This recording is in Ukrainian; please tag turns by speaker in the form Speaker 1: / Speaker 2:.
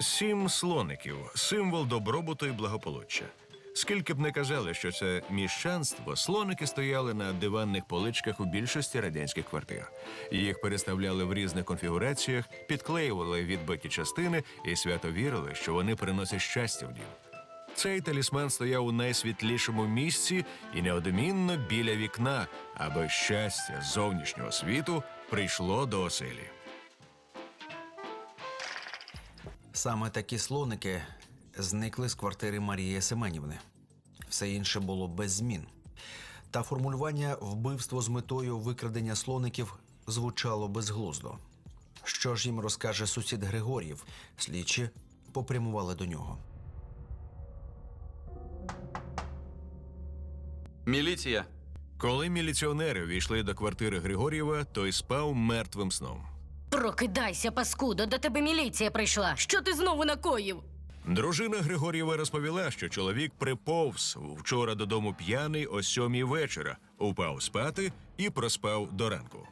Speaker 1: Сім слоників символ добробуту і благополуччя. Скільки б не казали, що це міщанство, слоники стояли на диванних поличках у більшості радянських квартир. Їх переставляли в різних конфігураціях, підклеювали відбиті частини і свято вірили, що вони приносять щастя в дім. Цей талісман стояв у найсвітлішому місці і неодмінно біля вікна, аби щастя зовнішнього світу прийшло до оселі.
Speaker 2: Саме такі слоники зникли з квартири Марії Семенівни. Все інше було без змін. Та формулювання вбивство з метою викрадення слоників звучало безглуздо. Що ж їм розкаже сусід Григорів? Слідчі попрямували до нього.
Speaker 3: Міліція.
Speaker 1: Коли міліціонери війшли до квартири Григорєва, той спав мертвим сном.
Speaker 4: Прокидайся, паскудо, до тебе міліція прийшла. Що ти знову накоїв?
Speaker 1: Дружина Григорєва розповіла, що чоловік приповз вчора додому п'яний о сьомій вечора, упав спати і проспав до ранку.